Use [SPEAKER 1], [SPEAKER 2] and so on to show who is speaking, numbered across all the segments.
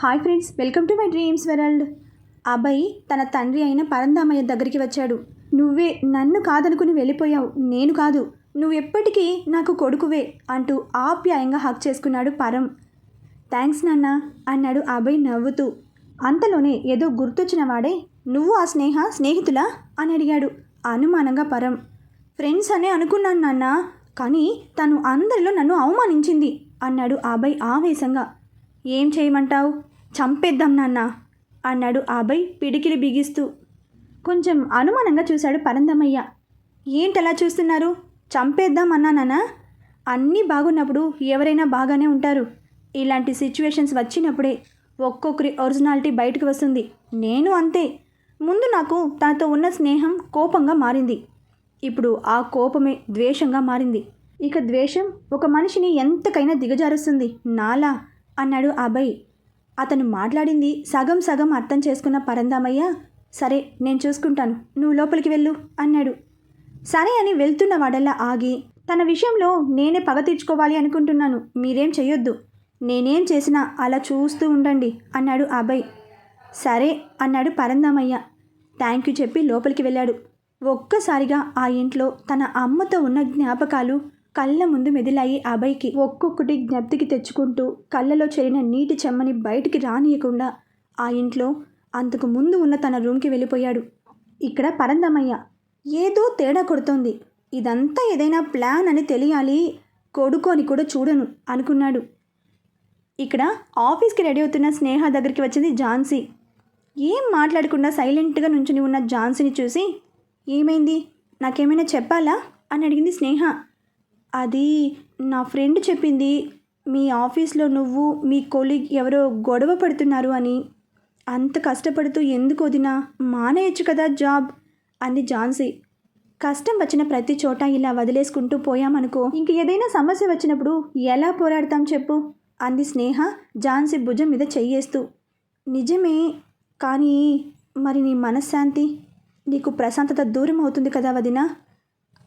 [SPEAKER 1] Hi friends welcome to my dreams world. అబ్బాయి తన తండ్రి అయిన పరందామయ్య దగ్గరికి వచ్చాడు. నువ్వే నన్ను కాదనుకుని వెళ్ళిపోయావు నేను కాదు. నువ్వు ఎప్పటికీ నాకు కొడుకువే అంటూ ఆప్యాయంగా హక్ చేసుకున్నాడు పరం. థ్యాంక్స్ నాన్న అన్నాడు అభయ్ నవ్వుతూ. అంతలోనే ఏదో గుర్తొచ్చిన వాడే నువ్వు ఆ స్నేహ స్నేహితులా? అని అడిగాడు అనుమానంగా పరం. ఫ్రెండ్స్ అనే అనుకున్నాను నాన్న కానీ తను అందరిలో నన్ను అవమానించింది అన్నాడు అభయ్ ఆవేశంగా. ఏం చేయమంటావు? చంపేద్దాం నాన్న అన్నాడు ఆబై పిడికిలి బిగిస్తూ. కొంచెం అనుమానంగా చూశాడు పరందమయ్య ఏంటలా చూస్తున్నారు? చంపేద్దాం అన్నానా అన్నీ బాగున్నప్పుడు ఎవరైనా బాగానే ఉంటారు. ఇలాంటి సిచ్యువేషన్స్ వచ్చినప్పుడే ఒక్కొక్కరి ఒరిజినాలిటీ బయటకు వస్తుంది. నేను అంతే. ముందు నాకు తనతో ఉన్న స్నేహం కోపంగా మారింది. ఇప్పుడు ఆ కోపమే ద్వేషంగా మారింది. ఇక ద్వేషం ఒక మనిషిని ఎంతకైనా దిగజారుస్తుంది. నాలా అన్నాడు అభయ్ అతను మాట్లాడింది సగం సగం అర్థం చేసుకున్న పరందామయ్య సరే నేను చూసుకుంటాను. నువ్వు లోపలికి వెళ్ళు అన్నాడు. సరే అని వెళ్తున్న వాడల్లా ఆగి తన విషయంలో నేనే పగ తీర్చుకోవాలి అనుకుంటున్నాను. మీరేం చెయ్యొద్దు. నేనేం చేసినా అలా చూస్తూ ఉండండి అన్నాడు అభయ్. సరే అన్నాడు పరందామయ్య. థ్యాంక్ యూ చెప్పి లోపలికి వెళ్ళాడు. ఒక్కసారిగా ఆ ఇంట్లో తన అమ్మతో ఉన్న జ్ఞాపకాలు కళ్ళ ముందు మెదిలాయి అభయ్కి ఒక్కొక్కటి జ్ఞప్తికి తెచ్చుకుంటూ కళ్ళలో చేరిన నీటి చెమ్మని బయటికి రానియకుండా ఆ ఇంట్లో అంతకు ముందు ఉన్న తన రూమ్కి వెళ్ళిపోయాడు. ఇక్కడ పరందమయ్య ఏదో తేడా కొడుతోంది. ఇదంతా ఏదైనా ప్లాన్ అని తెలియాలి కొడుకోని కూడా చూడను అనుకున్నాడు. ఇక్కడ ఆఫీస్కి రెడీ అవుతున్న స్నేహ దగ్గరికి వచ్చింది ఝాన్సీ ఏం మాట్లాడకుండా సైలెంట్గా నుంచుని ఉన్న ఝాన్సీని చూసి ఏమైంది? నాకేమైనా చెప్పాలా? అని అడిగింది స్నేహ. అది నా ఫ్రెండ్ చెప్పింది మీ ఆఫీస్లో నువ్వు మీ కొలీగ్ ఎవరో గొడవ పడుతున్నారు అని. అంత కష్టపడుతూ ఎందుకు వదినా? మానేయచ్చు కదా జాబ్ అంది ఝాన్సీ కష్టం వచ్చిన ప్రతి చోట ఇలా వదిలేసుకుంటూ పోయామనుకో ఇంక ఏదైనా సమస్య వచ్చినప్పుడు ఎలా పోరాడతాం చెప్పు అంది స్నేహ ఝాన్సీ భుజం మీద చెయ్యేస్తూ. నిజమే కానీ మరి నీ మనశ్శాంతి నీకు ప్రశాంతత దూరం అవుతుంది కదా వదినా.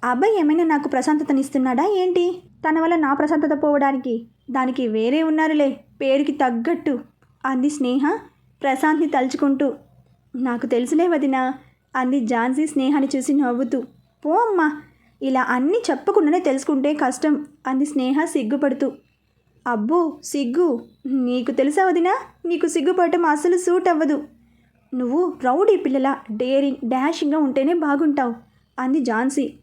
[SPEAKER 1] అబ్బాయి ఏమైనా నాకు ప్రశాంతతనిస్తున్నాడా ఏంటి? తన వల్ల నా ప్రశాంతత పోవడానికి దానికి వేరే ఉన్నారులే పేరుకి తగ్గట్టు అంది స్నేహ ప్రశాంత్ని తలుచుకుంటూ. నాకు తెలుసులే వదినా అంది ఝాన్సీ స్నేహాన్ని చూసి నవ్వుతూ. పో అమ్మా ఇలా అన్నీ చెప్పకుండానే తెలుసుకుంటే కష్టం అంది స్నేహ సిగ్గుపడుతూ. అబ్బో సిగ్గు. నీకు తెలుసా వదినా నీకు సిగ్గుపడటం అసలు సూట్ అవ్వదు. నువ్వు రౌడీ పిల్లల డేరింగ్ డాషింగ్గా ఉంటేనే బాగుంటావు అంది ఝాన్సీ.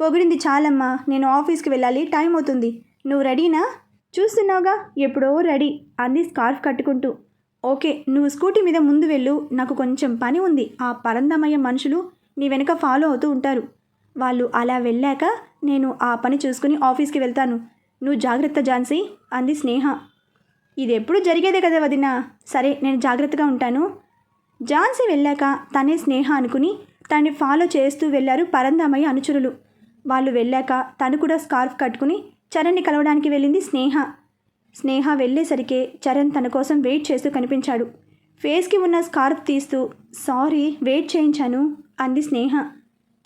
[SPEAKER 1] పొగిడింది చాలమ్మా నేను ఆఫీస్కి వెళ్ళాలి టైం అవుతుంది. నువ్వు రెడీనా? చూస్తున్నావుగా ఎప్పుడో రెడీ అంది స్కార్ఫ్ కట్టుకుంటూ. ఓకే నువ్వు స్కూటీ మీద ముందు వెళ్ళు నాకు కొంచెం పని ఉంది ఆ పరందమయ్య మనుషులు నీ వెనుక ఫాలో అవుతూ ఉంటారు. వాళ్ళు అలా వెళ్ళాక నేను ఆ పని చూసుకుని ఆఫీస్కి వెళ్తాను. నువ్వు జాగ్రత్త ఝాన్సీ అంది స్నేహ. ఇది ఎప్పుడు జరిగేదే కదా వదినా? సరే నేను జాగ్రత్తగా ఉంటాను. ఝాన్సీ వెళ్ళాక తనే స్నేహ అనుకుని తనని ఫాలో చేస్తూ వెళ్ళారు పరందమయ్య అనుచరులు. వాళ్ళు వెళ్ళాక తను కూడా స్కార్ఫ్ కట్టుకుని చరణ్ని కలవడానికి వెళ్ళింది స్నేహ. స్నేహ వెళ్ళేసరికే చరణ్ తన కోసం వెయిట్ చేస్తూ కనిపించాడు. ఫేస్కి ఉన్న స్కార్ఫ్ తీస్తూ సారీ వెయిట్ చేయించాను అంది స్నేహ.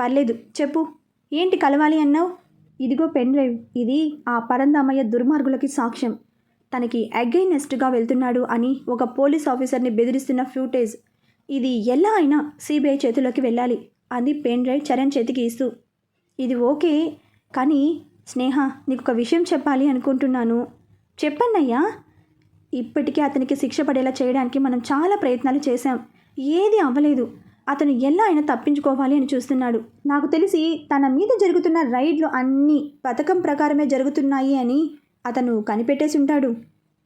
[SPEAKER 1] పర్లేదు చెప్పు. ఏంటి కలవాలి అన్నావు? ఇదిగో పెన్ డ్రైవ్. ఇది ఆ పరందామయ్య దుర్మార్గులకి సాక్ష్యం. తనకి అగైనెస్ట్గా వెళ్తున్నాడు అని ఒక పోలీస్ ఆఫీసర్ని బెదిరిస్తున్న ఫ్యూటేజ్. ఇది ఎలా అయినా సిబిఐ చేతిలోకి వెళ్ళాలి అంది పెన్ డ్రైవ్ చరణ్ చేతికి ఇస్తూ. ఇది ఓకే కానీ స్నేహ నీకు ఒక విషయం చెప్పాలి అనుకుంటున్నాను. చెప్పన్నయ్యా ఇప్పటికే అతనికి శిక్ష పడేలా చేయడానికి మనం చాలా ప్రయత్నాలు చేశాం. ఏది అవ్వలేదు. అతను ఎలా అయినా తప్పించుకోవాలి అని చూస్తున్నాడు. నాకు తెలిసి తన మీద జరుగుతున్న రైడ్లు అన్నీ పథకం ప్రకారమే జరుగుతున్నాయి అని అతను కనిపెట్టేసి ఉంటాడు.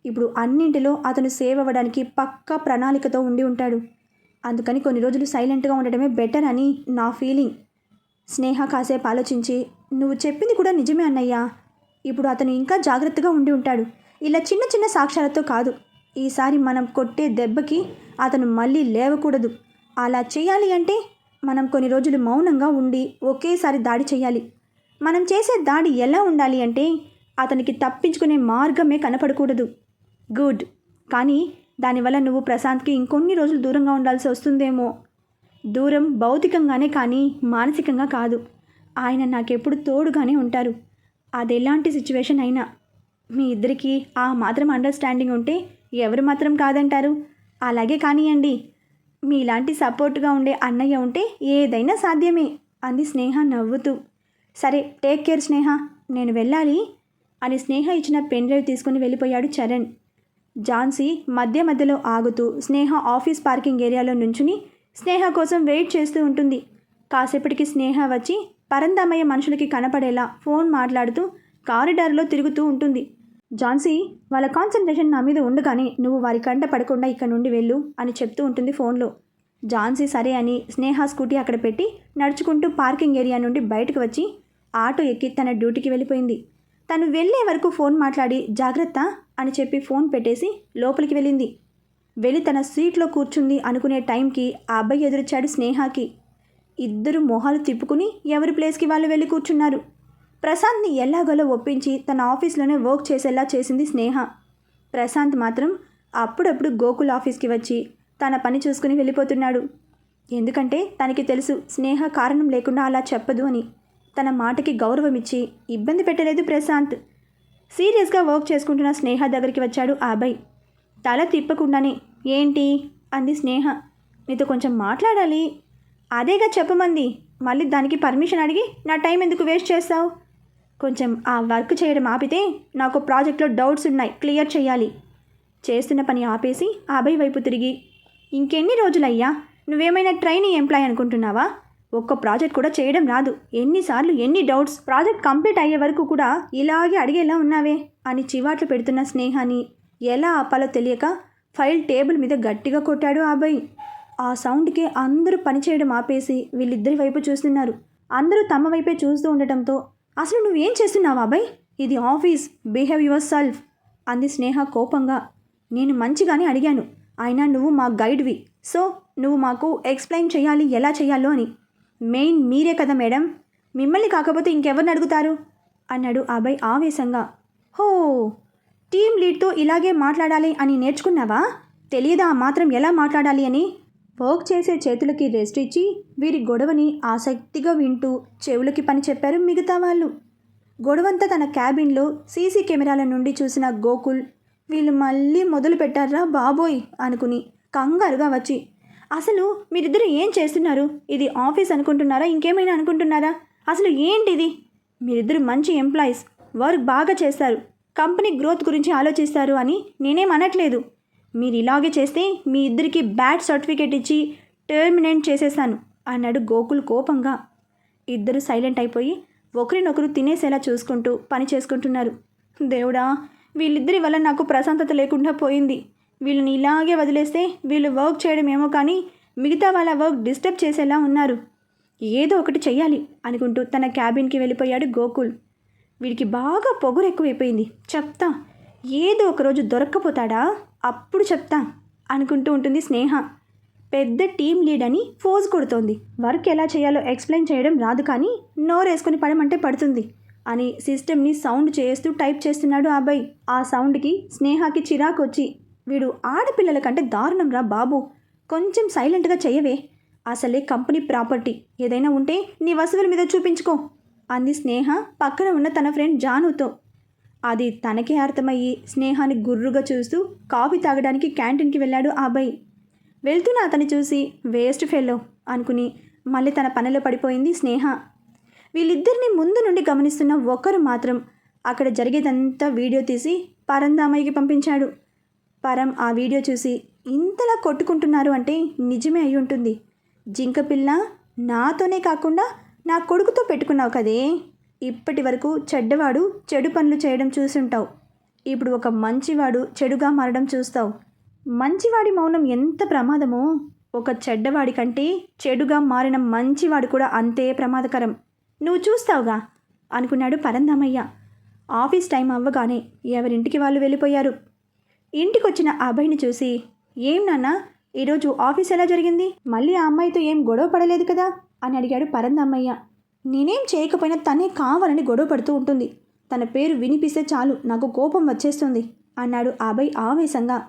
[SPEAKER 1] ఇప్పుడు అన్నింటిలో అతను సేవ్ అవ్వడానికి పక్కా ప్రణాళికతో ఉండి ఉంటాడు. అందుకని కొన్ని రోజులు సైలెంట్గా ఉండడమే బెటర్ అని నా ఫీలింగ్. స్నేహ కాసేపు ఆలోచించి నువ్వు చెప్పింది కూడా నిజమే అన్నయ్యా. ఇప్పుడు అతను ఇంకా జాగ్రత్తగా ఉండి ఉంటాడు. ఇలా చిన్న చిన్న సాక్ష్యాలతో కాదు. ఈసారి మనం కొట్టే దెబ్బకి అతను మళ్ళీ లేవకూడదు. అలా చేయాలి అంటే మనం కొన్ని రోజులు మౌనంగా ఉండి ఒకేసారి దాడి చేయాలి. మనం చేసే దాడి ఎలా ఉండాలి అంటే అతనికి తప్పించుకునే మార్గమే కనపడకూడదు. గుడ్. కానీ దానివల్ల నువ్వు ప్రశాంత్కి ఇంకొన్ని రోజులు దూరంగా ఉండాల్సి వస్తుందేమో. దూరం భౌతికంగానే కానీ మానసికంగా కాదు. ఆయన నాకెప్పుడు తోడుగానే ఉంటారు. అది ఎలాంటి సిచ్యువేషన్ అయినా మీ ఇద్దరికీ ఆ మాత్రం అండర్స్టాండింగ్ ఉంటే ఎవరు మాత్రం కాదంటారు? అలాగే కానియండి మీలాంటి సపోర్ట్గా ఉండే అన్నయ్య ఉంటే ఏదైనా సాధ్యమే అంది స్నేహ నవ్వుతూ సరే టేక్ కేర్ స్నేహ నేను వెళ్ళాలి అని స్నేహ ఇచ్చిన పెన్ డ్రైవ్ తీసుకుని వెళ్ళిపోయాడు చరణ్. ఝాన్సీ మధ్య మధ్యలో ఆగుతూ స్నేహ ఆఫీస్ పార్కింగ్ ఏరియాలో నుంచుని స్నేహ కోసం వెయిట్ చేస్తూ ఉంటుంది. కాసేపటికి స్నేహ వచ్చి పరందమయ్య మనుషులకి కనపడేలా ఫోన్ మాట్లాడుతూ కారిడార్లో తిరుగుతూ ఉంటుంది. ఝాన్సీ వాళ్ళ కాన్సన్ట్రేషన్ నా మీద ఉండగానే నువ్వు వారి కంట పడకుండా ఇక్కడ నుండి వెళ్ళు అని చెప్తూ ఉంటుంది ఫోన్లో. ఝాన్సీ సరే అని స్నేహ స్కూటీ అక్కడ పెట్టి నడుచుకుంటూ పార్కింగ్ ఏరియా నుండి బయటకు వచ్చి ఆటో ఎక్కి తన డ్యూటీకి వెళ్ళిపోయింది. తను వెళ్ళే వరకు ఫోన్ మాట్లాడి జాగ్రత్త అని చెప్పి ఫోన్ పెట్టేసి లోపలికి వెళ్ళింది. వెళ్ళి తన సీట్లో కూర్చుంది అనుకునే టైంకి ఆ అబ్బాయి ఎదురొచ్చాడు స్నేహకి. ఇద్దరు మొహాలు తిప్పుకుని ఎవరి ప్లేస్కి వాళ్ళు వెళ్ళి కూర్చున్నారు. ప్రశాంత్ని ఎలాగోలో ఒప్పించి తన ఆఫీస్లోనే వర్క్ చేసేలా చేసింది స్నేహ. ప్రశాంత్ మాత్రం అప్పుడప్పుడు గోకుల్ ఆఫీస్కి వచ్చి తన పని చూసుకుని వెళ్ళిపోతున్నాడు. ఎందుకంటే తనకి తెలుసు స్నేహ కారణం లేకుండా అలా చెప్పదు అని. తన మాటకి గౌరవం ఇచ్చి ఇబ్బంది పెట్టలేదు ప్రశాంత్. సీరియస్గా వర్క్ చేసుకుంటున్న స్నేహ దగ్గరికి వచ్చాడు ఆ అబ్బాయి. తల తిప్పకుండానే ఏంటి? అంది స్నేహ. నీతో కొంచెం మాట్లాడాలి. అదేగా చెప్పమంది. మళ్ళీ దానికి పర్మిషన్ అడిగి నా టైం ఎందుకు వేస్ట్ చేస్తావు? కొంచెం ఆ వర్క్ చేయడం ఆపితే నాకు ప్రాజెక్ట్లో డౌట్స్ ఉన్నాయి. క్లియర్ చేయాలి చేస్తున్న పని ఆపేసి ఆ వైపు తిరిగి ఇంకెన్ని రోజులయ్యా? నువ్వేమైనా ట్రైనింగ్ ఎంప్లాయ్ అనుకుంటున్నావా? ఒక్క ప్రాజెక్ట్ కూడా చేయడం రాదు. ఎన్నిసార్లు ఎన్ని డౌట్స్? ప్రాజెక్ట్ కంప్లీట్ అయ్యే వరకు కూడా ఇలాగే అడిగేలా ఉన్నావే? అని చివాట్లు పెడుతున్న స్నేహాన్ని ఎలా ఆపాలో తెలియక ఫైల్ టేబుల్ మీద గట్టిగా కొట్టాడు ఆ అబ్బాయి. ఆ సౌండ్కి అందరూ పనిచేయడం ఆపేసి వీళ్ళిద్దరి వైపు చూస్తున్నారు. అందరూ తమ వైపే చూస్తూ ఉండటంతో అసలు నువ్వేం చేస్తున్నావు అబ్బాయి? ఇది ఆఫీస్. బిహేవ్ యువర్ సెల్ఫ్ అంది స్నేహ కోపంగా. నేను మంచిగానే అడిగాను. అయినా నువ్వు మా గైడ్వి. సో నువ్వు మాకు ఎక్స్ప్లెయిన్ చేయాలి ఎలా చేయాలో అని. మెయిన్ మీరే కదా మేడం. మిమ్మల్ని కాకపోతే ఇంకెవరిని అడుగుతారు? అన్నాడు అబ్బాయి ఆవేశంగా. హో! టీం లీడ్తో ఇలాగే మాట్లాడాలి అని నేర్చుకున్నావా? తెలియదా మాత్రం ఎలా మాట్లాడాలి అని? వర్క్ చేసే చేతులకి రెస్ట్ ఇచ్చి వీరి గొడవని ఆసక్తిగా వింటూ చెవులకి పని చెప్పారు మిగతా వాళ్ళు. గొడవంతా తన క్యాబిన్లో సీసీ కెమెరాల నుండి చూసిన గోకుల్ వీళ్ళు మళ్ళీ మొదలు పెట్టారా బాబోయ్ అనుకుని కంగారుగా వచ్చి అసలు మీరిద్దరు ఏం చేస్తున్నారు? ఇది ఆఫీస్ అనుకుంటున్నారా? ఇంకేమైనా అనుకుంటున్నారా? అసలు ఏంటిది? మీరిద్దరు మంచి ఎంప్లాయీస్ వర్క్ బాగా చేస్తారు. కంపెనీ గ్రోత్ గురించి ఆలోచిస్తారు అని నేనేం అనట్లేదు. మీరు ఇలాగే చేస్తే మీ ఇద్దరికి బ్యాడ్ సర్టిఫికేట్ ఇచ్చి టర్మినేట్ చేసేసాను అన్నాడు గోకుల్ కోపంగా. ఇద్దరు సైలెంట్ అయిపోయి ఒకరినొకరు తినేసేలా చూసుకుంటూ పని చేసుకుంటున్నారు. దేవుడా వీళ్ళిద్దరి వల్ల నాకు ప్రశాంతత లేకుండా పోయింది. వీళ్ళని ఇలాగే వదిలేస్తే వీళ్ళు వర్క్ చేయడం ఏమో కానీ మిగతా వాళ్ళ వర్క్ డిస్టర్బ్ చేసేలా ఉన్నారు. ఏదో ఒకటి చెయ్యాలి అనుకుంటూ తన క్యాబిన్కి వెళ్ళిపోయాడు గోకుల్. వీడికి బాగా పొగరు ఎక్కువైపోయింది. చెప్తా. ఏదో ఒకరోజు దొరక్కపోతాడా? అప్పుడు చెప్తా అనుకుంటూ ఉంటుంది స్నేహ. పెద్ద టీం లీడ్ అని ఫోజ్ కొడుతోంది. వర్క్ ఎలా చేయాలో ఎక్స్ప్లెయిన్ చేయడం రాదు కానీ నోరేసుకొని పడమంటే పడుతుంది అని సిస్టమ్ని సౌండ్ చేస్తూ టైప్ చేస్తున్నాడు ఆ అబ్బాయి. ఆ సౌండ్కి స్నేహకి చిరాకు వచ్చి వీడు ఆడపిల్లల కంటే దారుణం రా బాబు. కొంచెం సైలెంట్గా చేయవే అసలే కంపెనీ ప్రాపర్టీ. ఏదైనా ఉంటే నీ వసతుల మీద చూపించుకో. అంది స్నేహ. పక్కన ఉన్న తన ఫ్రెండ్ జానుతో. అది తనకే అర్థమయ్యి స్నేహాన్ని గుర్రుగా చూస్తూ కాఫీ తాగడానికి క్యాంటీన్కి వెళ్ళాడు ఆ అబ్బాయి. వెళ్తున్న అతన్ని చూసి వేస్ట్ ఫెల్లో అనుకుని మళ్ళీ తన పనిలో పడిపోయింది స్నేహ. వీళ్ళిద్దరిని ముందు నుండి గమనిస్తున్న ఒకరు మాత్రం అక్కడ జరిగేదంతా వీడియో తీసి పరందామయ్యకి పంపించాడు. పరం ఆ వీడియో చూసి ఇంతలా కొట్టుకుంటున్నారు అంటే నిజమే అయి ఉంటుంది జింకపిల్ల నాతోనే కాకుండా నా కొడుకుతో పెట్టుకున్నావు కదే. ఇప్పటి వరకు చెడ్డవాడు చెడు పనులు చేయడం చూసుంటావు. ఇప్పుడు ఒక మంచివాడు చెడుగా మారడం చూస్తావు. మంచివాడి మౌనం ఎంత ప్రమాదమో. ఒక చెడ్డవాడి కంటే చెడుగా మారిన మంచివాడు కూడా అంతే ప్రమాదకరం. నువ్వు చూస్తావుగా? అనుకున్నాడు పరందమయ్య ఆఫీస్ టైం అవ్వగానే ఎవరింటికి వాళ్ళు వెళ్ళిపోయారు. ఇంటికొచ్చిన ఆ అబ్బాయిని చూసి ఏం నాన్న ఈరోజు ఆఫీస్ ఎలా జరిగింది? మళ్ళీ ఆ అమ్మాయితో ఏం గొడవ పడలేదు కదా? అని అడిగాడు పరందమ్మయ్య నేనేం చేయకపోయినా తనే కావాలని గొడవ పడుతూ ఉంటుంది. తన పేరు వినిపిస్తే చాలు నాకు కోపం వచ్చేస్తుంది అన్నాడు ఆ ఆవేశంగా.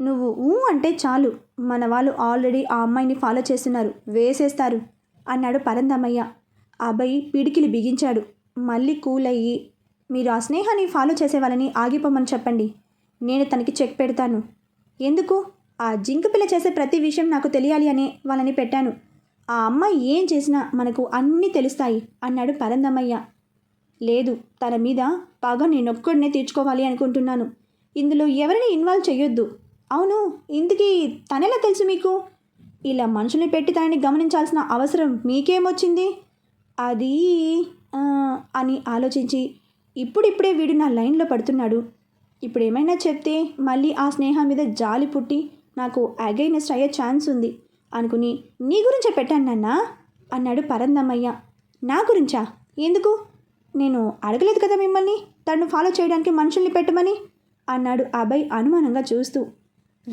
[SPEAKER 1] నువ్వు ఊ అంటే చాలు మన వాళ్ళు ఆల్రెడీ ఆ అమ్మాయిని ఫాలో చేస్తున్నారు వేసేస్తారు అన్నాడు పరందమయ్య. ఆ అబ్బాయి పిడికిలి బిగించాడు. మళ్ళీ కూల్ అయ్యి మీరు ఆ స్నేహాన్ని ఫాలో చేసే వాళ్ళని ఆగిపోమని చెప్పండి. నేను తనకి చెక్ పెడతాను. ఎందుకు? ఆ జింక పిల్ల చేసే ప్రతి విషయం నాకు తెలియాలి అనే వాళ్ళని పెట్టాను. ఆ అమ్మాయి ఏం చేసినా మనకు అన్నీ తెలుస్తాయి అన్నాడు పరందమయ్య. లేదు తన మీద పగ నేనొక్కడినే తీర్చుకోవాలి అనుకుంటున్నాను. ఇందులో ఎవరిని ఇన్వాల్వ్ చేయొద్దు అవును ఇందుకీ తనెలా తెలుసు మీకు? ఇలా మనుషుల్ని పెట్టి తనని గమనించాల్సిన అవసరం మీకేమొచ్చింది? అది అని ఆలోచించి ఇప్పుడిప్పుడే వీడు నా లైన్లో పడుతున్నాడు. ఇప్పుడు ఏమైనా చెప్తే మళ్ళీ ఆ స్నేహం మీద జాలి పుట్టి నాకు అగైనెస్ట్ అయ్యే ఛాన్స్ ఉంది అనుకుని నీ గురించే పెట్టాను నాన్న అన్నాడు పరందమ్మయ్య నా గురించా? ఎందుకు? నేను అడగలేదు కదా మిమ్మల్ని? తను ఫాలో చేయడానికి మనుషుల్ని పెట్టమని? అన్నాడు అభయ్ అనుమానంగా చూస్తూ.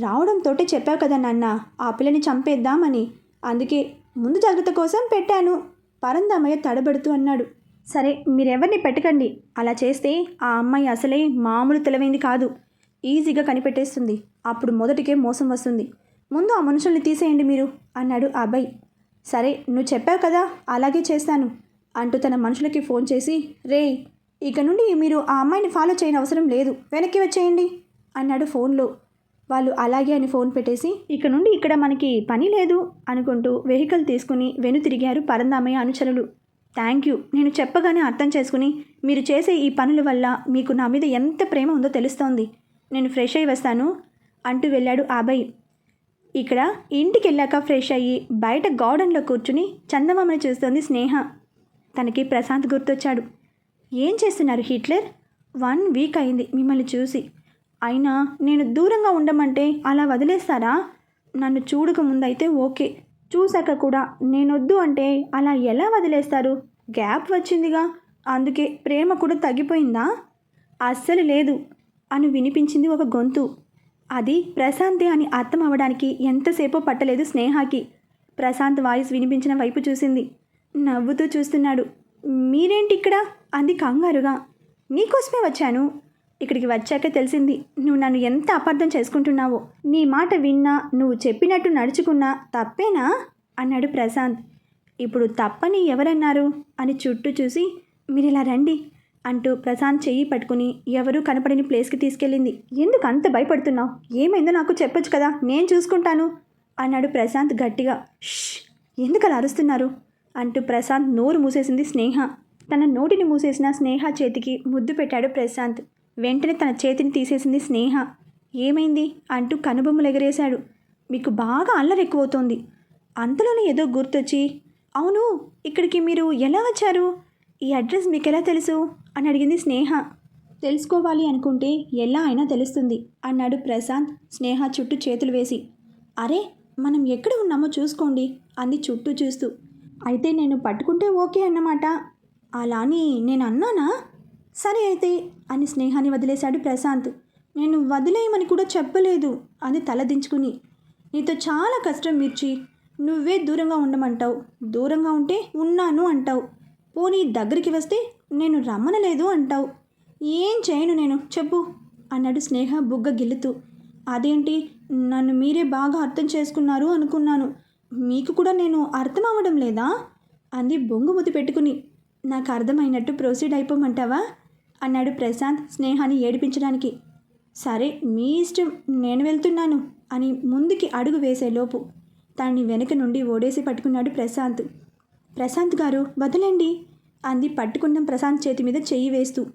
[SPEAKER 1] రావడంతోటే చెప్పావు కదా నాన్న ఆ పిల్లని చంపేద్దామని. అందుకే ముందు జాగ్రత్త కోసం పెట్టాను పరందమ్మయ్య తడబడుతూ అన్నాడు. సరే మీరెవరిని పెట్టకండి. అలా చేస్తే ఆ అమ్మాయి అసలే మామూలు తెలివైంది కాదు. ఈజీగా కనిపెట్టేస్తుంది. అప్పుడు మొదటికే మోసం వస్తుంది. ముందు ఆ మనుషుల్ని తీసేయండి మీరు అన్నాడు అభయ్ సరే నువ్వు చెప్పావు కదా అలాగే చేస్తాను అంటూ తన మనుషులకి ఫోన్ చేసి రే ఇక నుండి మీరు ఆ అమ్మాయిని ఫాలో చేయని అవసరం లేదు వెనక్కి వచ్చేయండి అన్నాడు ఫోన్లో. వాళ్ళు అలాగే అని ఫోన్ పెట్టేసి ఇక నుండి ఇక్కడ మనకి పని లేదు అనుకుంటూ వెహికల్ తీసుకుని వెను తిరిగారు పరందామయ్య అనుచరులు. థ్యాంక్ యూ నేను చెప్పగానే అర్థం చేసుకుని మీరు చేసే ఈ పనుల వల్ల మీకు నా మీద ఎంత ప్రేమ ఉందో తెలుస్తోంది. నేను ఫ్రెష్ అయి వస్తాను అంటూ వెళ్ళాడు ఆబయ్ ఇక్కడ ఇంటికి వెళ్ళాక ఫ్రెష్ అయ్యి బయట గార్డెన్లో కూర్చుని చందమామని చూస్తోంది స్నేహ. తనకి ప్రశాంత్ గుర్తొచ్చాడు. ఏం చేస్తున్నారు హిట్లర్? వన్ వీక్ అయింది మిమ్మల్ని చూసి. అయినా నేను దూరంగా ఉండమంటే అలా వదిలేస్తారా? నన్ను చూడక ముందైతే ఓకే. చూశాక కూడా నేనొద్దు అంటే అలా ఎలా వదిలేస్తారు? గ్యాప్ వచ్చిందిగా. అందుకే ప్రేమ కూడా తగ్గిపోయిందా? అస్సలు లేదు అని వినిపించింది ఒక గొంతు. అది ప్రశాంతే అని అర్థం అవ్వడానికి ఎంతసేపో పట్టలేదు స్నేహాకి. ప్రశాంత్ వాయిస్ వినిపించిన వైపు చూసింది. నవ్వుతూ చూస్తున్నాడు. మీరేంటి ఇక్కడ అంది కంగారుగా. నీకోసమే వచ్చాను. ఇక్కడికి వచ్చాక తెలిసింది. నువ్వు నన్ను ఎంత అపార్థం చేసుకుంటున్నావో. నీ మాట విన్నా నువ్వు చెప్పినట్టు నడుచుకున్నా తప్పేనా? అన్నాడు ప్రశాంత్. ఇప్పుడు తప్పని ఎవరన్నారు? అని చుట్టూ చూసి మీరు ఇలా రండి. అంటూ ప్రశాంత్ చెయ్యి పట్టుకుని ఎవరూ కనపడని ప్లేస్కి తీసుకెళ్ళింది. ఎందుకు అంత భయపడుతున్నావు? ఏమైందో నాకు చెప్పొచ్చు కదా నేను చూసుకుంటాను అన్నాడు ప్రశాంత్ గట్టిగా. ష్ ఎందుకు అలా అరుస్తున్నారు? అంటూ ప్రశాంత్ నోరు మూసేసింది స్నేహ. తన నోటిని మూసేసిన స్నేహ చేతికి ముద్దు పెట్టాడు ప్రశాంత్. వెంటనే తన చేతిని తీసేసింది స్నేహ. ఏమైంది? అంటూ కనుబొమ్మలు ఎగరేశాడు. మీకు బాగా అల్లరి ఎక్కువవుతోంది. అంతలోనే ఏదో గుర్తొచ్చి అవును ఇక్కడికి మీరు ఎలా వచ్చారు? ఈ అడ్రస్ మీకు ఎలా తెలుసు? అని అడిగింది స్నేహ. తెలుసుకోవాలి అనుకుంటే ఎలా అయినా తెలుస్తుంది అన్నాడు ప్రశాంత్ స్నేహ చుట్టూ చేతులు వేసి. అరే మనం ఎక్కడ ఉన్నామో చూసుకోండి అంది చుట్టూ చూస్తూ. అయితే నేను పట్టుకుంటే ఓకే అన్నమాట. అలా అని నేను అన్నానా? సరే అయితే అని స్నేహాన్ని వదిలేశాడు ప్రశాంత్. నేను వదిలేయమని కూడా చెప్పలేదు అని తలదించుకుని నీతో చాలా కష్టం మిర్చి నువ్వే దూరంగా ఉండమంటావు. దూరంగా ఉంటే ఉన్నాను అంటావు. పోనీ దగ్గరికి వస్తే నేను రమ్మనలేదు అంటావు. ఏం చేయను నేను? చెప్పు అన్నాడు స్నేహ బుగ్గ గిల్లుతూ. అదేంటి? నన్ను మీరే బాగా అర్థం చేసుకున్నారు అనుకున్నాను. మీకు కూడా నేను అర్థం అవ్వడం లేదా? అంది బొంగుముతి పెట్టుకుని. నాకు అర్థమైనట్టు ప్రొసీడ్ అయిపోమంటావా? అన్నాడు ప్రశాంత్ స్నేహాన్ని ఏడిపించడానికి. సరే మీ ఇష్టం నేను వెళ్తున్నాను అని ముందుకి అడుగు వేసేలోపు తనని వెనక నుండి ఓడేసి పట్టుకున్నాడు ప్రశాంత్. ప్రశాంత్ గారు వదలండి. అంది పట్టుకున్న ప్రశాంత్ చేతి మీద చెయ్యి వేస్తూ.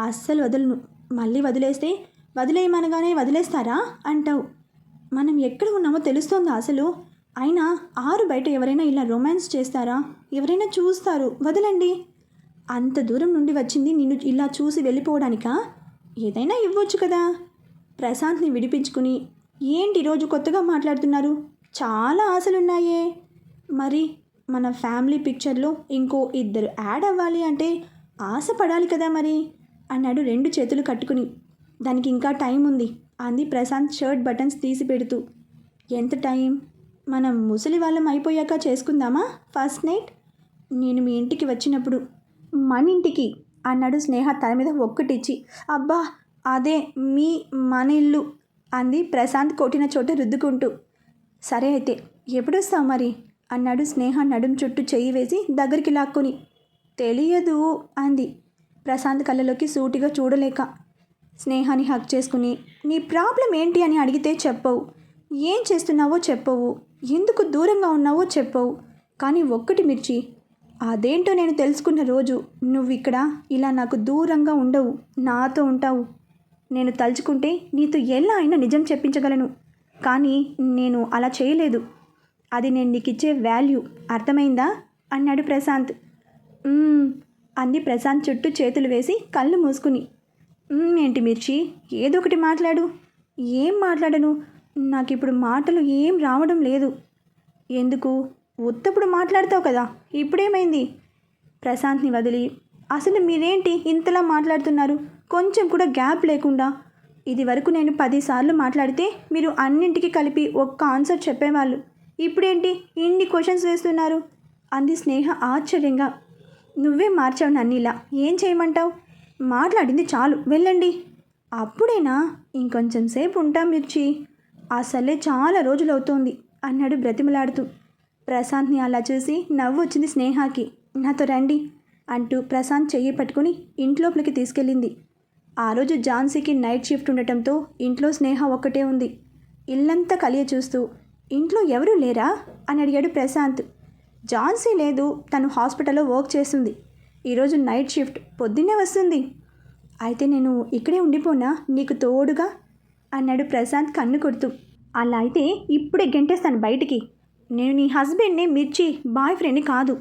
[SPEAKER 1] అస్సలు వదలను. మళ్ళీ వదిలేస్తే? వదిలేయమనగానే వదిలేస్తారా? అంటావు. మనం ఎక్కడ ఉన్నామో తెలుస్తోందా అసలు. అయినా ఆరు బయట ఎవరైనా ఇలా రొమాన్స్ చేస్తారా? ఎవరైనా చూస్తారు. వదలండి. అంత దూరం నుండి వచ్చింది నిన్ను ఇలా చూసి వెళ్ళిపోవడానికా? ఏదైనా ఇవ్వచ్చు కదా. ప్రశాంత్ని విడిపించుకుని ఏంటి ఈరోజు కొత్తగా మాట్లాడుతున్నారు? చాలా ఆశలున్నాయే. మరి మన ఫ్యామిలీ పిక్చర్లో ఇంకో ఇద్దరు యాడ్ అవ్వాలి అంటే ఆశపడాలి కదా మరి? అన్నాడు రెండు చేతులు కట్టుకుని. దానికి ఇంకా టైం ఉంది. అంది ప్రశాంత్ షర్ట్ బటన్స్ తీసి పెడుతూ. ఎంత టైం? మనం ముసలి వాళ్ళం అయిపోయాక చేసుకుందామా ఫస్ట్ నైట్? నేను మీ ఇంటికి వచ్చినప్పుడు. మన ఇంటికి అన్నాడు స్నేహ తల మీద ఒక్కటిచ్చి. అబ్బా అదే మీ మన ఇల్లు అంది ప్రశాంత్ కొట్టిన చోట రుద్దుకుంటూ. సరే అయితే ఎప్పుడొస్తావు మరి? అన్నాడు స్నేహ నడుం చుట్టూ చెయ్యి వేసి దగ్గరికి లాక్కొని. తెలియదు అంది. ప్రశాంత్ కళ్ళలోకి సూటిగా చూడలేక. స్నేహాన్ని హక్ చేసుకుని నీ ప్రాబ్లం ఏంటి అని అడిగితే చెప్పవు. ఏం చేస్తున్నావో చెప్పవు. ఎందుకు దూరంగా ఉన్నావో చెప్పవు. కానీ ఒక్కటి మిర్చి అదేంటో నేను తెలుసుకున్న రోజు నువ్వు ఇక్కడ ఇలా నాకు దూరంగా ఉండవు నాతో ఉంటావు. నేను తలుచుకుంటే నీతో ఎలా అయినా నిజం చెప్పించగలను. కానీ నేను అలా చేయలేదు. అది నేను నీకు ఇచ్చే వాల్యూ అర్థమైందా? అన్నాడు ప్రశాంత్. అంది ప్రశాంత్ చుట్టూ చేతులు వేసి కళ్ళు మూసుకుని. ఏంటి మిర్చి? ఏదో ఒకటి మాట్లాడు. ఏం మాట్లాడను? నాకు ఇప్పుడు మాటలు ఏం రావడం లేదు. ఎందుకు? ఉత్తప్పుడు మాట్లాడతావు కదా ఇప్పుడేమైంది? ప్రశాంత్ని వదిలి అసలు మీరేంటి ఇంతలా మాట్లాడుతున్నారు? కొంచెం కూడా గ్యాప్ లేకుండా. ఇది వరకు నేను పదిసార్లు మాట్లాడితే మీరు అన్నింటికి కలిపి ఒక్క ఆన్సర్ చెప్పేవాళ్ళు. ఇప్పుడేంటి ఇన్ని క్వశ్చన్స్ వేస్తున్నారు? అంది స్నేహ ఆశ్చర్యంగా. నువ్వే మార్చావు నన్నిలా. ఏం చేయమంటావు? మాట్లాడింది చాలు. వెళ్ళండి. అప్పుడేనా? ఇంకొంచెం సేపు ఉంటాం మిర్చి. అసలే చాలా రోజులవుతోంది అన్నాడు బ్రతిమలాడుతూ. ప్రశాంత్ని అలా చూసి నవ్వు వచ్చింది స్నేహాకి. నాతో రండి అంటూ ప్రశాంత్ చెయ్యి పట్టుకుని ఇంట్లోపలికి తీసుకెళ్ళింది. ఆ రోజు ఝాన్సీకి నైట్ షిఫ్ట్ ఉండటంతో ఇంట్లో స్నేహ ఒక్కటే ఉంది. ఇల్లంతా కలియ చూస్తూ ఇంట్లో ఎవరూ లేరా? అని అడిగాడు ప్రశాంత్. జాన్సీ లేదు. తను హాస్పిటల్లో వర్క్ చేస్తుంది. ఈరోజు నైట్ షిఫ్ట్. పొద్దున్నే వస్తుంది. అయితే నేను ఇక్కడే ఉండిపోనా? నీకు తోడుగా? అన్నాడు ప్రశాంత్ కన్ను కొడుతూ. అలా అయితే ఇప్పుడే గెంటేస్తాను బయటికి. నేను నీ హస్బెండ్ని మిర్చి బాయ్ ఫ్రెండ్ని కాదు.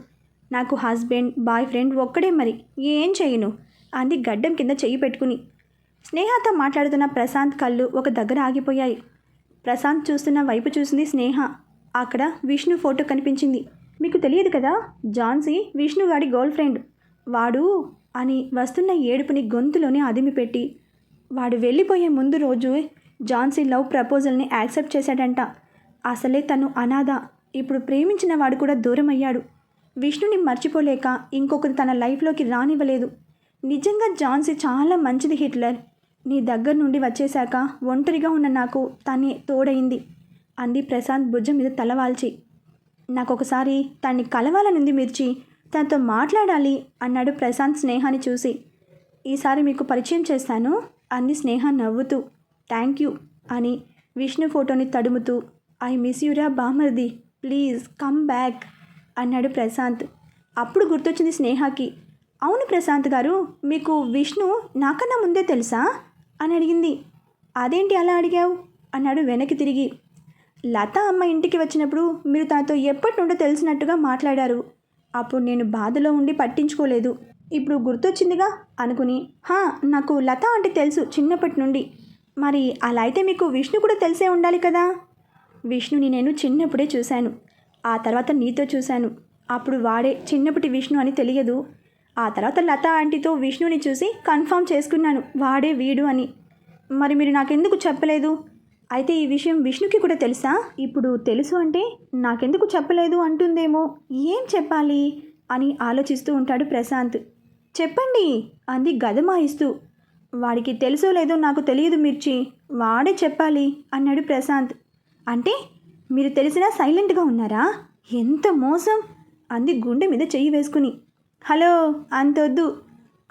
[SPEAKER 1] నాకు హస్బెండ్ బాయ్ ఫ్రెండ్ ఒక్కడే మరి. ఏం చేయను? అంది గడ్డం కింద చెయ్యి పెట్టుకుని. స్నేహతో మాట్లాడుతున్న ప్రశాంత్ కళ్ళు ఒక దగ్గర ఆగిపోయాయి. ప్రశాంత్ చూస్తున్న వైపు చూసింది స్నేహ. అక్కడ విష్ణు ఫోటో కనిపించింది. మీకు తెలియదు కదా జాన్సీ విష్ణు వాడి గర్ల్ ఫ్రెండ్. వాడు అని వస్తున్న ఏడుపుని గొంతులోనే అదిమిపెట్టి వాడు వెళ్ళిపోయే ముందు రోజు జాన్సీ లవ్ ప్రపోజల్ని యాక్సెప్ట్ చేశాడంట. అసలే తను అనాథ. ఇప్పుడు ప్రేమించిన వాడు కూడా దూరం అయ్యాడు. విష్ణుని మర్చిపోలేక ఇంకొకరు తన లైఫ్లోకి రానివ్వలేదు. నిజంగా ఝాన్సీ చాలా మంచిది హిట్లర్. నీ దగ్గర నుండి వచ్చేశాక ఒంటరిగా ఉన్న నాకు తనే తోడైంది అంది ప్రశాంత్ భుజం మీద తలవాల్చి నాకు ఒకసారి తన్ని కలవాలనుంది మిర్చి తనతో మాట్లాడాలి అన్నాడు ప్రశాంత్ స్నేహాన్ని చూసి. ఈసారి మీకు పరిచయం చేస్తాను అంది స్నేహ నవ్వుతూ. థ్యాంక్ యూ అని విష్ణు ఫోటోని తడుముతూ. ఐ మిస్ యూరా బామర్ది ప్లీజ్ కమ్ బ్యాక్ అన్నాడు ప్రశాంత్. అప్పుడు గుర్తొచ్చింది స్నేహకి. అవును ప్రశాంత్ గారు మీకు విష్ణు నాకన్నా ముందే తెలుసా? అని అడిగింది. అదేంటి అలా అడిగావు? అన్నాడు వెనక్కి తిరిగి. లత అమ్మ ఇంటికి వచ్చినప్పుడు మీరు తనతో ఎప్పటి నుండో తెలిసినట్టుగా మాట్లాడారు. అప్పుడు నేను బాధలో ఉండి పట్టించుకోలేదు. ఇప్పుడు గుర్తొచ్చిందిగా? అనుకుని. హా నాకు లత అంటే తెలుసు చిన్నప్పటి నుండి. మరి అలా అయితే మీకు విష్ణు కూడా తెలిసే ఉండాలి కదా? విష్ణుని నేను చిన్నప్పుడే చూశాను. ఆ తర్వాత నీతో చూశాను. అప్పుడు వాడే చిన్నప్పటి విష్ణు అని తెలియదు. ఆ తర్వాత లత ఆంటీతో విష్ణుని చూసి కన్ఫర్మ్ చేసుకున్నాను వాడే వీడు అని. మరి మీరు నాకెందుకు చెప్పలేదు? అయితే ఈ విషయం విష్ణుకి కూడా తెలుసా? ఇప్పుడు తెలుసు అంటే నాకెందుకు చెప్పలేదు అంటుందేమో? ఏం చెప్పాలి? అని ఆలోచిస్తూ ఉంటాడు ప్రశాంత్. చెప్పండి అంది గదమాయిస్తూ వాడికి తెలుసో లేదో నాకు తెలియదు మిర్చి. వాడే చెప్పాలి అన్నాడు ప్రశాంత్. అంటే మీరు తెలిసినా సైలెంట్గా ఉన్నారా? ఎంత మోసం? అంది గుండె మీద చెయ్యి వేసుకుని. హలో అంతొద్దు.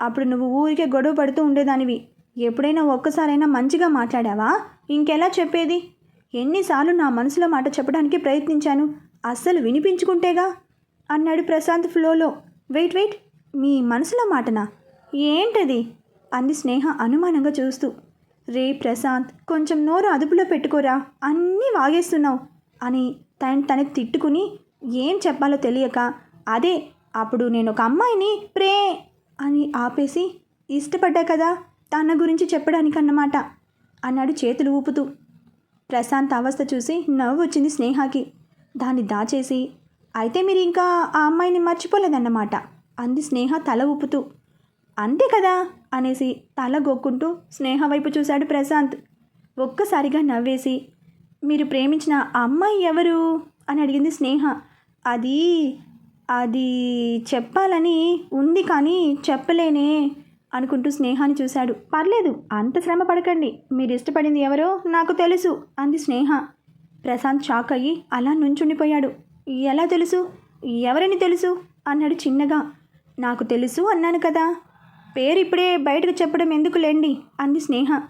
[SPEAKER 1] అప్పుడు నువ్వు ఊరికే గొడవ పడుతూ ఉండేదానివి. ఎప్పుడైనా ఒక్కసారైనా మంచిగా మాట్లాడావా? ఇంకెలా చెప్పేది? ఎన్నిసార్లు నా మనసులో మాట చెప్పడానికి ప్రయత్నించాను. అస్సలు వినిపించుకుంటేగా? అన్నాడు ప్రశాంత్ ఫ్లోలో. Wait wait. మీ మనసులో మాటనా? ఏంటది? అంది స్నేహ అనుమానంగా చూస్తూ. రే ప్రశాంత్ కొంచెం నోరు అదుపులో పెట్టుకోరా. అన్నీ వాగేస్తున్నావు అని తన తను తిట్టుకుని ఏం చెప్పాలో తెలియక అదే అప్పుడు నేను ఒక అమ్మాయిని ప్రే అని ఆపేసి ఇష్టపడ్డా కదా తన గురించి చెప్పడానికన్నమాట అన్నాడు చేతులు ఊపుతూ. ప్రశాంత్ అవస్థ చూసి నవ్వు వచ్చింది స్నేహకి. దాన్ని దాచేసి అయితే మీరు ఇంకా ఆ అమ్మాయిని మర్చిపోలేదన్నమాట అంది స్నేహ తల ఊపుతూ. అంతే కదా అనేసి తల గొక్కుంటూ స్నేహ వైపు చూశాడు ప్రశాంత్. ఒక్కసారిగా నవ్వేసి మీరు ప్రేమించిన అమ్మాయి ఎవరు? అని అడిగింది స్నేహ. అది అది చెప్పాలని ఉంది కానీ చెప్పలేనే అనుకుంటూ స్నేహాన్ని చూశాడు. పర్లేదు అంత శ్రమ పడకండి. మీరు ఇష్టపడింది ఎవరో నాకు తెలుసు అంది స్నేహ. ప్రశాంత్ షాక్ అయ్యి అలా నుంచుండిపోయాడు. ఎలా తెలుసు? ఎవరని తెలుసు? అన్నాడు చిన్నగా. నాకు తెలుసు అన్నాను కదా. పేరు ఇప్పుడే బయటకు చెప్పడం ఎందుకు లేండి? అంది స్నేహ.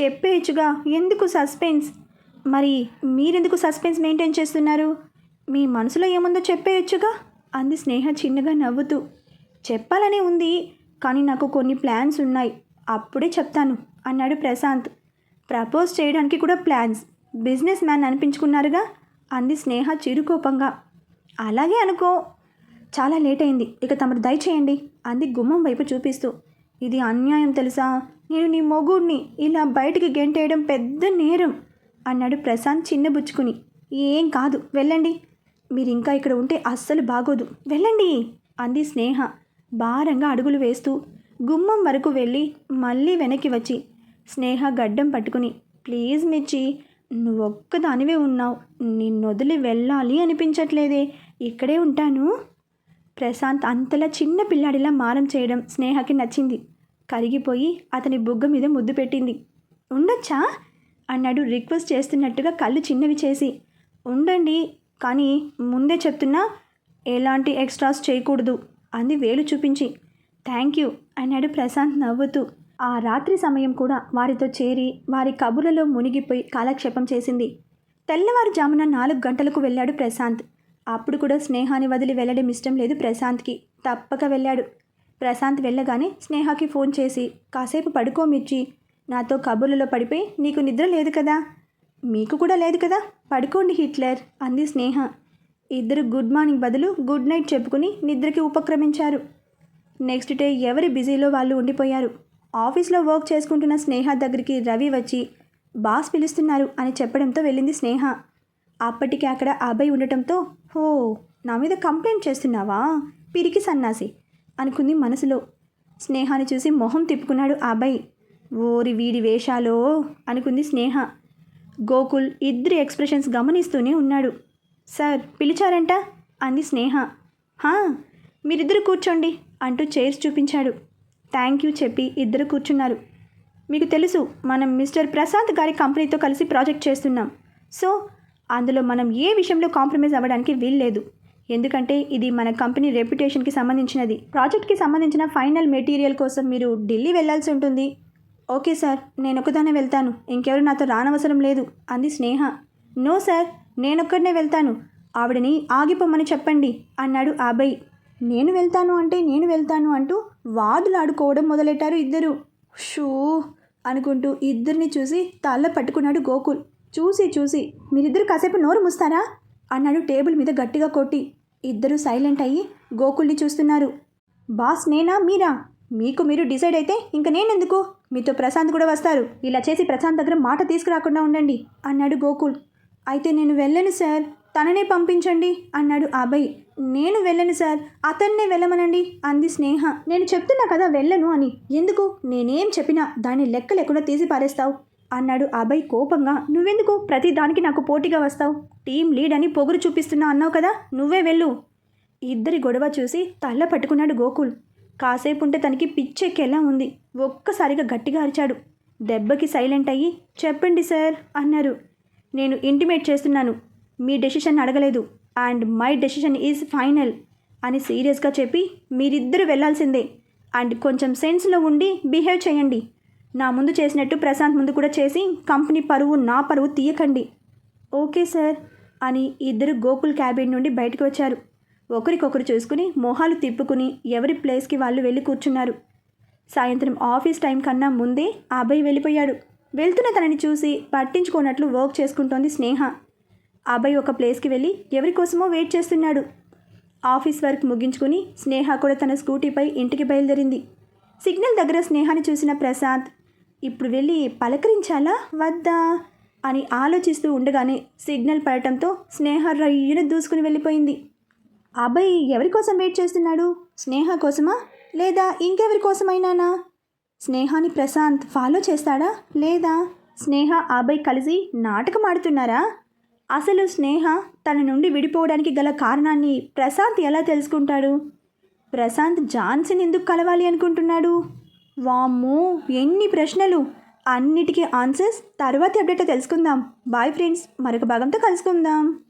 [SPEAKER 1] చెప్పేయచ్చుగా ఎందుకు సస్పెన్స్? మరి మీరెందుకు సస్పెన్స్ మెయింటైన్ చేస్తున్నారు? మీ మనసులో ఏముందో చెప్పేయచ్చుగా. అంది స్నేహ చిన్నగా నవ్వుతూ. చెప్పాలని ఉంది కానీ నాకు కొన్ని ప్లాన్స్ ఉన్నాయి. అప్పుడే చెప్తాను అన్నాడు ప్రశాంత్. ప్రపోజ్ చేయడానికి కూడా ప్లాన్స్. Business man అనిపించుకున్నారుగా? అంది స్నేహ చిరుకోపంగా. అలాగే అనుకో. చాలా లేట్ అయింది ఇక తమరు దయచేయండి అంది గుమ్మం వైపు చూపిస్తూ. ఇది అన్యాయం తెలుసా? నేను నీ మొగుడిని ఇలా బయటికి గెంటేయడం పెద్ద నేరం అన్నాడు ప్రశాంత్ చిన్నబుచ్చుకుని ఏం కాదు వెళ్ళండి మీరు ఇంకా ఇక్కడ ఉంటే అస్సలు బాగోదు. వెళ్ళండి అంది స్నేహ. భారంగా అడుగులు వేస్తూ గుమ్మం వరకు వెళ్ళి మళ్ళీ వెనక్కి వచ్చి స్నేహ గడ్డం పట్టుకుని ప్లీజ్ మిర్చి నువ్వు ఒక్కదానివే ఉన్నావు. నిన్ను వదిలి వెళ్ళాలి అనిపించట్లేదే. ఇక్కడే ఉంటాను. ప్రశాంత్ అంతలా చిన్న పిల్లాడిలా మారం చేయడం స్నేహకి నచ్చింది. కరిగిపోయి అతని బుగ్గ మీద ముద్దు పెట్టింది. ఉండొచ్చా? అన్నాడు రిక్వెస్ట్ చేస్తున్నట్టుగా కళ్ళు చిన్నవి చేసి. ఉండండి కానీ ముందే చెప్తున్నా ఎలాంటి ఎక్స్ట్రాస్ చేయకూడదు. అంది వేలు చూపించి. థ్యాంక్ యూ అన్నాడు ప్రశాంత్ నవ్వుతూ. ఆ రాత్రి సమయం కూడా వారితో చేరి వారి కబుర్లలో మునిగిపోయి కాలక్షేపం చేసింది. తెల్లవారుజామున నాలుగు గంటలకు వెళ్ళాడు ప్రశాంత్. అప్పుడు కూడా స్నేహాన్ని వదిలి వెళ్ళడం ఇష్టం లేదు ప్రశాంత్కి. తప్పక వెళ్ళాడు. ప్రశాంత్ వెళ్ళగానే స్నేహకి ఫోన్ చేసి కాసేపు పడుకోమిర్చి నాతో కబుర్లలో పడిపోయి నీకు నిద్ర లేదు కదా. మీకు కూడా లేదు కదా? పడుకోండి హిట్లర్ అంది స్నేహ. ఇద్దరు గుడ్ మార్నింగ్ బదులు గుడ్ నైట్ చెప్పుకుని నిద్రకి ఉపక్రమించారు. నెక్స్ట్ డే ఎవరి బిజీలో వాళ్ళు ఉండిపోయారు? ఆఫీస్లో వర్క్ చేసుకుంటున్న స్నేహ దగ్గరికి రవి వచ్చి బాస్ పిలుస్తున్నారు అని చెప్పడంతో వెళ్ళింది స్నేహ. అప్పటికి అక్కడ అబ్బాయి ఉండటంతో హో నా మీద కంప్లైంట్ చేస్తున్నావా? పిరికి సన్నాసి అనుకుంది మనసులో. స్నేహాన్ని చూసి మొహం తిప్పుకున్నాడు ఆ అబ్బాయి ఓరి వీడి వేషాలో అనుకుంది స్నేహ. గోకుల్ ఇద్దరి ఎక్స్ప్రెషన్స్ గమనిస్తూనే ఉన్నాడు. సార్ పిలిచారంట? అంది స్నేహ. హా మీరిద్దరు కూర్చోండి అంటూ చైర్స్ చూపించాడు. థ్యాంక్ యూ చెప్పి ఇద్దరు కూర్చున్నారు. మీకు తెలుసు మనం మిస్టర్ ప్రశాంత్ గారి కంపెనీతో కలిసి ప్రాజెక్ట్ చేస్తున్నాం. సో అందులో మనం ఏ విషయంలో కాంప్రమైజ్ అవ్వడానికి వీల్లేదు. ఎందుకంటే ఇది మన కంపెనీ రెప్యుటేషన్కి సంబంధించినది. ప్రాజెక్ట్కి సంబంధించిన ఫైనల్ మెటీరియల్ కోసం మీరు ఢిల్లీ వెళ్ళాల్సి ఉంటుంది. ఓకే సార్ నేను ఒకదానే వెళ్తాను. ఇంకెవరు నాతో రానవసరం లేదు అంది స్నేహ. నో సార్ నేనొక్కడనే వెళ్తాను. ఆవిడని ఆగిపోమని చెప్పండి అన్నాడు అభయ్ నేను వెళ్తాను అంటే నేను వెళ్తాను అంటూ వాదులాడుకోవడం మొదలెట్టారు ఇద్దరు. షూ అనుకుంటూ ఇద్దరిని చూసి తల్ల పట్టుకున్నాడు గోకుల్. చూసి చూసి మీరిద్దరు కాసేపు నోరు మూస్తారా? అన్నాడు టేబుల్ మీద గట్టిగా కొట్టి. ఇద్దరు సైలెంట్ అయ్యి గోకుల్ని చూస్తున్నారు. బాస్ నేనా మీరా? మీకు మీరు డిసైడ్ అయితే ఇంక నేనెందుకు? మీతో ప్రశాంత్ కూడా వస్తారు. ఇలా చేసి ప్రశాంత్ దగ్గర మాట తీసుకురాకుండా ఉండండి అన్నాడు గోకుల్. అయితే నేను వెళ్ళను సార్. తననే పంపించండి అన్నాడు అభయ్. నేను వెళ్ళను సార్. అతన్నే వెళ్ళమనండి అంది స్నేహ. నేను చెప్తున్నా కదా వెళ్ళను అని. ఎందుకు? నేనేం చెప్పినా దాన్ని లెక్క లేకుండా తీసి పారేస్తావు అన్నాడు అభయ్ కోపంగా. నువ్వెందుకు? ప్రతి దానికి నాకు పోటీగా వస్తావు. టీం లీడ్ అని పొగురు చూపిస్తున్నా అన్నావు కదా నువ్వే వెళ్ళు. ఇద్దరి గొడవ చూసి తల్ల పట్టుకున్నాడు గోకుల్. కాసేపు ఉంటే తనకి పిచ్చెక్కేలా ఉంది. ఒక్కసారిగా గట్టిగా అరిచాడు. దెబ్బకి సైలెంట్ అయ్యి చెప్పండి సార్ అన్నారు. నేను ఇంటిమేట్ చేస్తున్నాను. మీ డెసిషన్ అడగలేదు. And my decision is final అని సీరియస్గా చెప్పి మీరిద్దరు వెళ్ళాల్సిందే. అండ్ కొంచెం సెన్స్లో ఉండి బిహేవ్ చేయండి. నా ముందు చేసినట్టు ప్రశాంత్ ముందు కూడా చేసి కంపెనీ పరువు నా పరువు తీయకండి. ఓకే సార్ అని ఇద్దరు గోకుల్ క్యాబిన్ నుండి బయటకు వచ్చారు. ఒకరికొకరు చూసుకుని మొహాలు తిప్పుకుని ఎవరి ప్లేస్కి వాళ్ళు వెళ్ళి కూర్చున్నారు. సాయంత్రం ఆఫీస్ టైం కన్నా ముందే ఆ అబ్బాయి వెళ్ళిపోయాడు. వెళ్తున్న తనని చూసి పట్టించుకోనట్లు వర్క్ చేసుకుంటోంది స్నేహ. ఆ అబ్బాయి ఒక ప్లేస్కి వెళ్ళి ఎవరి కోసమో వెయిట్ చేస్తున్నాడు. ఆఫీస్ వర్క్ ముగించుకుని స్నేహ కూడా తన స్కూటీపై ఇంటికి బయలుదేరింది. సిగ్నల్ దగ్గర స్నేహాన్ని చూసిన ప్రసాద్ ఇప్పుడు వెళ్ళి పలకరించాలా? వద్దా? అని ఆలోచిస్తూ ఉండగానే సిగ్నల్ పడటంతో స్నేహ రయ్యను దూసుకుని వెళ్ళిపోయింది. అబ్బాయి ఎవరి కోసం వెయిట్ చేస్తున్నాడు? స్నేహ కోసమా? లేదా ఇంకెవరి కోసమైనానా? స్నేహాని ప్రశాంత్ ఫాలో చేస్తాడా? లేదా స్నేహ అబ్బాయి కలిసి నాటకం ఆడుతున్నారా? అసలు స్నేహ తన నుండి విడిపోవడానికి గల కారణాన్ని ప్రశాంత్ ఎలా తెలుసుకుంటాడు? ప్రశాంత్ జాన్సన్ ఎందుకు కలవాలి అనుకుంటున్నాడు? వామ్మో ఎన్ని ప్రశ్నలు. అన్నిటికీ ఆన్సర్స్ తర్వాతి అప్డేట్ తెలుసుకుందాం. బాయ్ ఫ్రెండ్స్ మరొక భాగంతో కలుసుకుందాం.